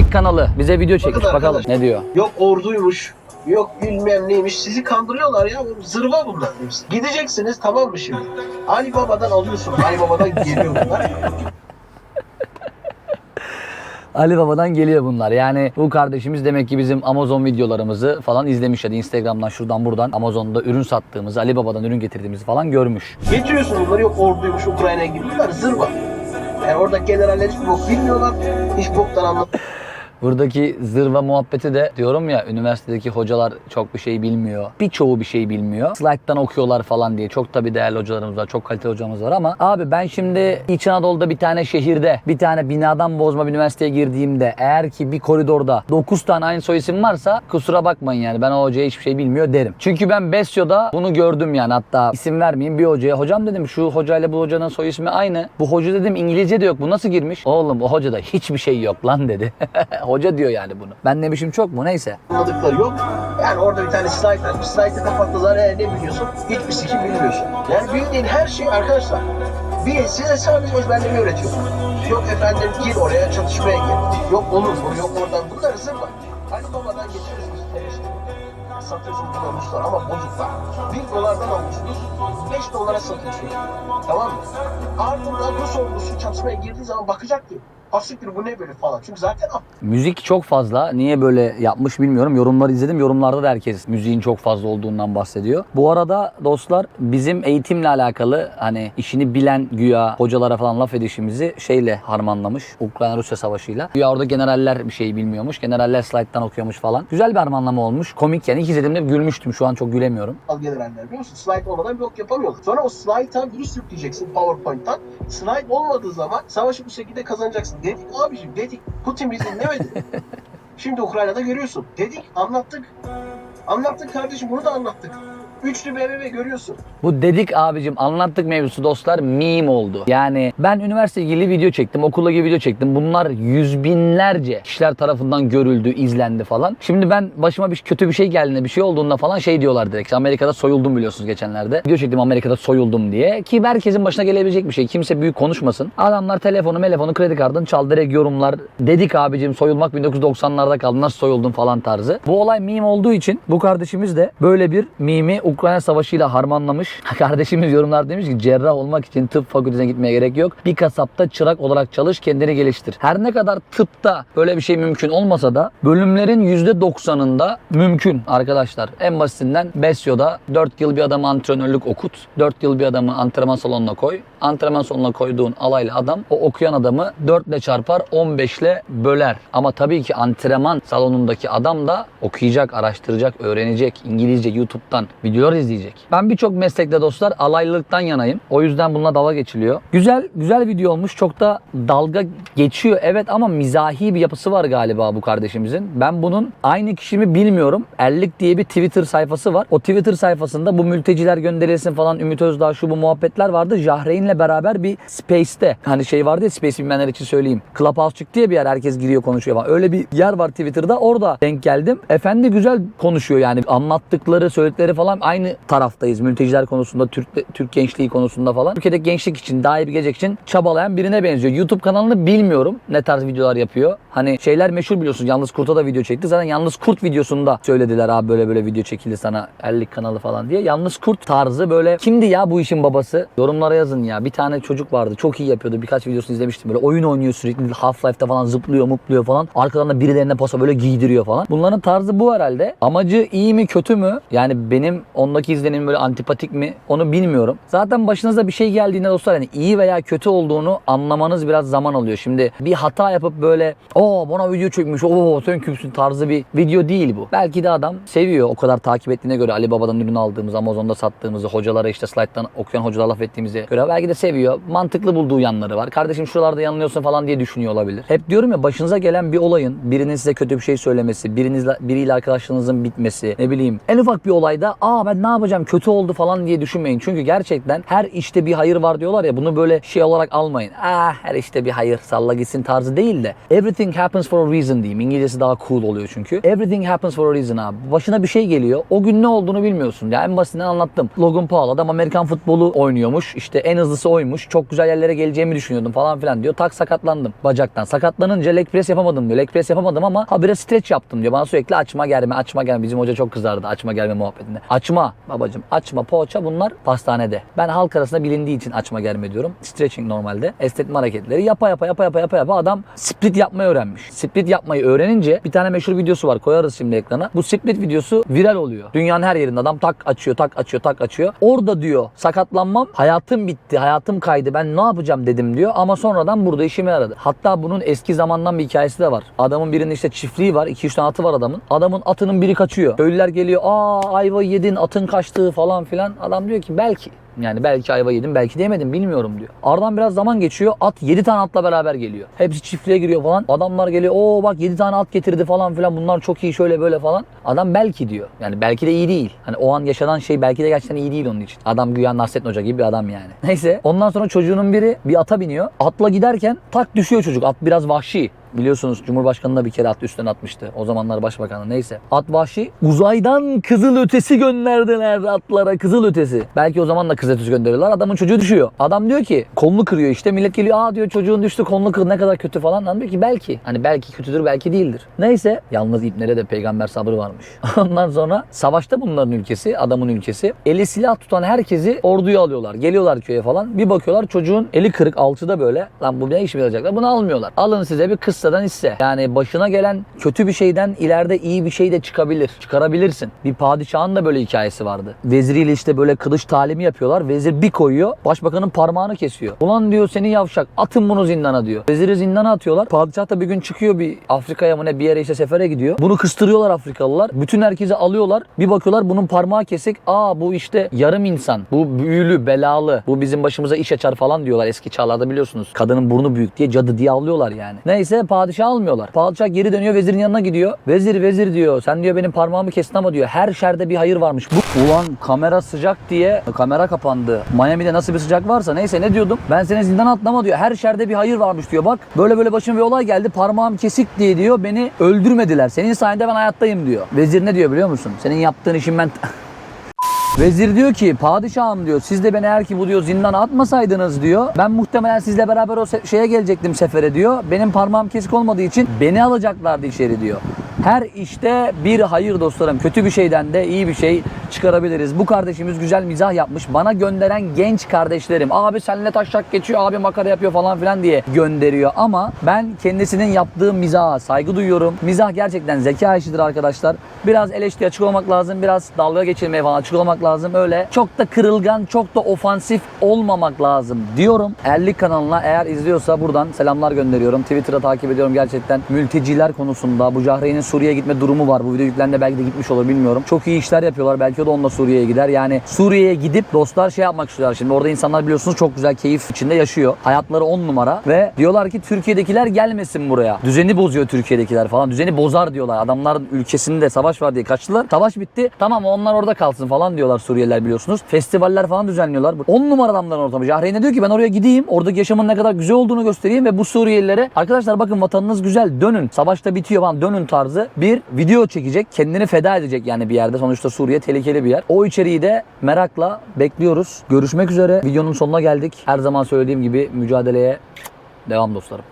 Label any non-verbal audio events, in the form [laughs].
Ellik kanalı bize video çekmiş Bakın bakalım arkadaşlar. ne diyor. Yok orduymuş. Yok bilmem neymiş. Sizi kandırıyorlar ya. Zırva bunlar. Gideceksiniz tamam mı şimdi? Ali Baba'dan alıyorsun. Ali Baba'dan geliyor bunlar. [laughs] Ali Baba'dan geliyor bunlar. Yani bu kardeşimiz demek ki bizim Amazon videolarımızı falan izlemiş ya da Instagram'dan şuradan buradan Amazon'da ürün sattığımızı, Ali Baba'dan ürün getirdiğimizi falan görmüş. Getiriyorsun bunları yok orduymuş Ukrayna'ya gibi. Bunlar zırva. Yani orada generaller hiç bok bilmiyorlar. Hiç boktan anlatmıyorlar. Buradaki zırva muhabbeti de diyorum ya üniversitedeki hocalar çok bir şey bilmiyor. Birçoğu bir şey bilmiyor. Slide'dan okuyorlar falan diye. Çok tabii değerli hocalarımız var. Çok kaliteli hocamız var ama abi ben şimdi İç Anadolu'da bir tane şehirde bir tane binadan bozma bir üniversiteye girdiğimde eğer ki bir koridorda 9 tane aynı soy isim varsa kusura bakmayın yani ben o hocaya hiçbir şey bilmiyor derim. Çünkü ben Besyo'da bunu gördüm yani hatta isim vermeyeyim bir hocaya. Hocam dedim şu hocayla bu hocanın soy ismi aynı. Bu hoca dedim İngilizce de yok. Bu nasıl girmiş? Oğlum o hocada hiçbir şey yok lan dedi. [laughs] Hoca diyor yani bunu. Ben demişim çok mu? Neyse. anladıkları yok. Yani orada bir tane slide açmış. Slide'ı kapattılar. E, ne biliyorsun? Hiçbir sikim bilmiyorsun. Yani bildiğin her şey arkadaşlar. Bir size sadece ezberlemeyi öğretiyor. Yok efendim gir oraya çatışmaya gir. Yok olur mu? Yok oradan. Bunlar zırva. Ali Baba'dan geçiyorsunuz. televizyonu. Satıyorsunuz namuslar ama bozuklar. 1 dolardan almışsınız. 5 dolara satıyorsunuz. Tamam mı? Ardından Rus ordusu çatışmaya girdiği zaman bakacak ki Asiktir bu ne böyle falan. Çünkü zaten Müzik çok fazla. Niye böyle yapmış bilmiyorum. Yorumları izledim. Yorumlarda da herkes müziğin çok fazla olduğundan bahsediyor. Bu arada dostlar bizim eğitimle alakalı hani işini bilen güya hocalara falan laf edişimizi şeyle harmanlamış. Ukrayna-Rusya savaşıyla. Güya orada generaller bir şey bilmiyormuş. Generaller slide'dan okuyormuş falan. Güzel bir harmanlama olmuş. Komik yani. İlk izlediğimde gülmüştüm. Şu an çok gülemiyorum. al generaller biliyor musun? Slide olmadan bir ok yapamıyorlar. Sonra o slide'a virüs yükleyeceksin PowerPoint'tan. Slide olmadığı zaman savaşı bu şekilde kazanacaksın. Dedik abiciğim dedik. Putin bizi dinlemedi. [laughs] Şimdi Ukrayna'da görüyorsun. Dedik anlattık. Anlattık kardeşim bunu da anlattık. Üçlü BBB görüyorsun. Bu dedik abicim anlattık mevzusu dostlar meme oldu. Yani ben üniversite ilgili video çektim, okulla ilgili video çektim. Bunlar yüz binlerce kişiler tarafından görüldü, izlendi falan. Şimdi ben başıma bir kötü bir şey geldiğinde, bir şey olduğunda falan şey diyorlar direkt. Amerika'da soyuldum biliyorsunuz geçenlerde. Video çektim Amerika'da soyuldum diye. Ki herkesin başına gelebilecek bir şey. Kimse büyük konuşmasın. Adamlar telefonu, telefonu, kredi kartını çal direkt yorumlar. Dedik abicim soyulmak 1990'larda kaldı. Nasıl soyuldun falan tarzı. Bu olay meme olduğu için bu kardeşimiz de böyle bir mimi Ukrayna Savaşı'yla harmanlamış. [laughs] Kardeşimiz yorumlar demiş ki cerrah olmak için tıp fakültesine gitmeye gerek yok. Bir kasapta çırak olarak çalış kendini geliştir. Her ne kadar tıpta böyle bir şey mümkün olmasa da bölümlerin %90'ında mümkün arkadaşlar. En basitinden Besyo'da 4 yıl bir adamı antrenörlük okut. 4 yıl bir adamı antrenman salonuna koy. Antrenman salonuna koyduğun alaylı adam o okuyan adamı 4 ile çarpar 15 ile böler. Ama tabii ki antrenman salonundaki adam da okuyacak, araştıracak, öğrenecek. İngilizce YouTube'dan videolar izleyecek. Ben birçok meslekte dostlar alaylılıktan yanayım. O yüzden bununla dalga geçiliyor. Güzel güzel video olmuş. Çok da dalga geçiyor evet ama mizahi bir yapısı var galiba bu kardeşimizin. Ben bunun aynı kişi mi bilmiyorum. Erlik diye bir Twitter sayfası var. O Twitter sayfasında bu mülteciler gönderilsin falan Ümit Özdağ şu bu muhabbetler vardı. Jahreyn'le beraber bir Space'te hani şey vardı ya Space bilmeyenler için söyleyeyim. Clubhouse çıktı ya bir yer herkes giriyor konuşuyor falan. Öyle bir yer var Twitter'da orada denk geldim. Efendi güzel konuşuyor yani anlattıkları söyledikleri falan aynı taraftayız. Mülteciler konusunda, Türk, Türk gençliği konusunda falan. Türkiye'deki gençlik için, daha iyi bir gelecek için çabalayan birine benziyor. YouTube kanalını bilmiyorum ne tarz videolar yapıyor. Hani şeyler meşhur biliyorsunuz. Yalnız Kurt'a da video çekti. Zaten Yalnız Kurt videosunda söylediler abi böyle böyle video çekildi sana 50 kanalı falan diye. Yalnız Kurt tarzı böyle kimdi ya bu işin babası? Yorumlara yazın ya. Bir tane çocuk vardı. Çok iyi yapıyordu. Birkaç videosunu izlemiştim. Böyle oyun oynuyor sürekli. Half-Life'da falan zıplıyor, mupluyor falan. Arkadan da birilerine pasa böyle giydiriyor falan. Bunların tarzı bu herhalde. Amacı iyi mi kötü mü? Yani benim ondaki izlenim böyle antipatik mi? Onu bilmiyorum. Zaten başınıza bir şey geldiğinde dostlar hani iyi veya kötü olduğunu anlamanız biraz zaman alıyor. Şimdi bir hata yapıp böyle o bana video çekmiş o sen kimsin tarzı bir video değil bu. Belki de adam seviyor o kadar takip ettiğine göre Ali Baba'dan ürün aldığımız Amazon'da sattığımızı hocalara işte slayttan okuyan hocalara laf ettiğimize göre belki de seviyor. Mantıklı bulduğu yanları var. Kardeşim şuralarda yanılıyorsun falan diye düşünüyor olabilir. Hep diyorum ya başınıza gelen bir olayın birinin size kötü bir şey söylemesi, birinizle biriyle arkadaşlığınızın bitmesi, ne bileyim en ufak bir olayda aa ben ben ne yapacağım kötü oldu falan diye düşünmeyin. Çünkü gerçekten her işte bir hayır var diyorlar ya bunu böyle şey olarak almayın. Ah her işte bir hayır salla gitsin tarzı değil de everything happens for a reason diyeyim. İngilizcesi daha cool oluyor çünkü. Everything happens for a reason abi. Başına bir şey geliyor. O gün ne olduğunu bilmiyorsun. Ya en basitinden anlattım. Logan Paul adam Amerikan futbolu oynuyormuş. İşte en hızlısı oymuş. Çok güzel yerlere geleceğimi düşünüyordum falan filan diyor. Tak sakatlandım bacaktan. Sakatlanınca leg press yapamadım diyor. Leg press yapamadım ama habire stretch yaptım diyor. Bana sürekli açma germe açma germe. Bizim hoca çok kızardı açma germe muhabbetinde. Açma babacım açma poğaça bunlar pastanede. Ben halk arasında bilindiği için açma germe diyorum. Stretching normalde. Esnetme hareketleri yapa yapa yapa yapa yapa yapa adam split yapmayı öğrenmiş. Split yapmayı öğrenince bir tane meşhur videosu var koyarız şimdi ekrana. Bu split videosu viral oluyor. Dünyanın her yerinde adam tak açıyor tak açıyor tak açıyor. Orada diyor sakatlanmam hayatım bitti hayatım kaydı ben ne yapacağım dedim diyor ama sonradan burada işime yaradı. Hatta bunun eski zamandan bir hikayesi de var. Adamın birinin işte çiftliği var 2-3 tane atı var adamın. Adamın atının biri kaçıyor. Köylüler geliyor aa ayva yedin atın kaçtı falan filan. Adam diyor ki belki yani belki ayva yedim belki de yemedim bilmiyorum diyor. Aradan biraz zaman geçiyor. At 7 tane atla beraber geliyor. Hepsi çiftliğe giriyor falan. Adamlar geliyor. Oo bak 7 tane at getirdi falan filan. Bunlar çok iyi şöyle böyle falan. Adam belki diyor. Yani belki de iyi değil. Hani o an yaşanan şey belki de gerçekten iyi değil onun için. Adam güya Nasrettin Hoca gibi bir adam yani. [laughs] Neyse ondan sonra çocuğunun biri bir ata biniyor. Atla giderken tak düşüyor çocuk. At biraz vahşi. Biliyorsunuz Cumhurbaşkanı da bir kere at üstten atmıştı. O zamanlar başbakanı neyse. At vahşi. Uzaydan kızıl ötesi gönderdiler atlara kızıl ötesi. Belki o zaman da kızıl ötesi gönderiyorlar. Adamın çocuğu düşüyor. Adam diyor ki kolunu kırıyor işte. Millet geliyor aa diyor çocuğun düştü kolunu kır ne kadar kötü falan. Adam diyor ki belki. Hani belki kötüdür belki değildir. Neyse. Yalnız İbnere de peygamber sabrı varmış. [laughs] Ondan sonra savaşta bunların ülkesi adamın ülkesi. Eli silah tutan herkesi orduya alıyorlar. Geliyorlar köye falan. Bir bakıyorlar çocuğun eli kırık alçıda böyle. Lan bu ne işe yarayacaklar? Bunu almıyorlar. Alın size bir kıssadan hisse. Yani başına gelen kötü bir şeyden ileride iyi bir şey de çıkabilir. Çıkarabilirsin. Bir padişahın da böyle hikayesi vardı. Veziriyle işte böyle kılıç talimi yapıyorlar. Vezir bir koyuyor. Başbakanın parmağını kesiyor. Ulan diyor seni yavşak atın bunu zindana diyor. Veziri zindana atıyorlar. Padişah da bir gün çıkıyor bir Afrika'ya mı ne bir yere işte sefere gidiyor. Bunu kıstırıyorlar Afrikalılar. Bütün herkesi alıyorlar. Bir bakıyorlar bunun parmağı kesik. Aa bu işte yarım insan. Bu büyülü, belalı. Bu bizim başımıza iş açar falan diyorlar eski çağlarda biliyorsunuz. Kadının burnu büyük diye cadı diye avlıyorlar yani. Neyse padişah almıyorlar. Padişah geri dönüyor vezirin yanına gidiyor. Vezir vezir diyor. Sen diyor benim parmağımı kestin ama diyor her şerde bir hayır varmış. Bu ulan kamera sıcak diye kamera kapandı. Miami'de nasıl bir sıcak varsa neyse ne diyordum? Ben seni zindana atlama diyor. Her şerde bir hayır varmış diyor. Bak böyle böyle başıma bir olay geldi. Parmağım kesik diye diyor. Beni öldürmediler. Senin sayende ben hayattayım diyor. Vezir ne diyor biliyor musun? Senin yaptığın işin ben [laughs] Vezir diyor ki padişahım diyor siz de beni eğer ki bu diyor zindana atmasaydınız diyor. Ben muhtemelen sizle beraber o şeye gelecektim sefere diyor. Benim parmağım kesik olmadığı için beni alacaklardı içeri diyor. Her işte bir hayır dostlarım. Kötü bir şeyden de iyi bir şey çıkarabiliriz. Bu kardeşimiz güzel mizah yapmış. Bana gönderen genç kardeşlerim. Abi seninle taşak geçiyor, abi makara yapıyor falan filan diye gönderiyor. Ama ben kendisinin yaptığı mizaha saygı duyuyorum. Mizah gerçekten zeka işidir arkadaşlar. Biraz eleştiri açık olmak lazım. Biraz dalga geçirmeye falan açık olmak lazım. Öyle çok da kırılgan, çok da ofansif olmamak lazım diyorum. Erlik kanalına eğer izliyorsa buradan selamlar gönderiyorum. Twitter'a takip ediyorum gerçekten. Mülteciler konusunda bu Cahreyn'in Suriye'ye gitme durumu var. Bu video yüklendi belki de gitmiş olur bilmiyorum. Çok iyi işler yapıyorlar. Belki o da onunla Suriye'ye gider. Yani Suriye'ye gidip dostlar şey yapmak istiyorlar. Şimdi orada insanlar biliyorsunuz çok güzel keyif içinde yaşıyor. Hayatları on numara ve diyorlar ki Türkiye'dekiler gelmesin buraya. Düzeni bozuyor Türkiye'dekiler falan. Düzeni bozar diyorlar. Adamların ülkesinde savaş var diye kaçtılar. Savaş bitti. Tamam onlar orada kalsın falan diyorlar Suriyeliler biliyorsunuz. Festivaller falan düzenliyorlar. 10 numara adamların ortamı. Cahreyn'e diyor ki ben oraya gideyim. Oradaki yaşamın ne kadar güzel olduğunu göstereyim ve bu Suriyelilere arkadaşlar bakın vatanınız güzel dönün. Savaşta bitiyor falan dönün tarzı bir video çekecek. Kendini feda edecek yani bir yerde. Sonuçta Suriye tehlikeli bir yer. O içeriği de merakla bekliyoruz. Görüşmek üzere. Videonun sonuna geldik. Her zaman söylediğim gibi mücadeleye devam dostlarım.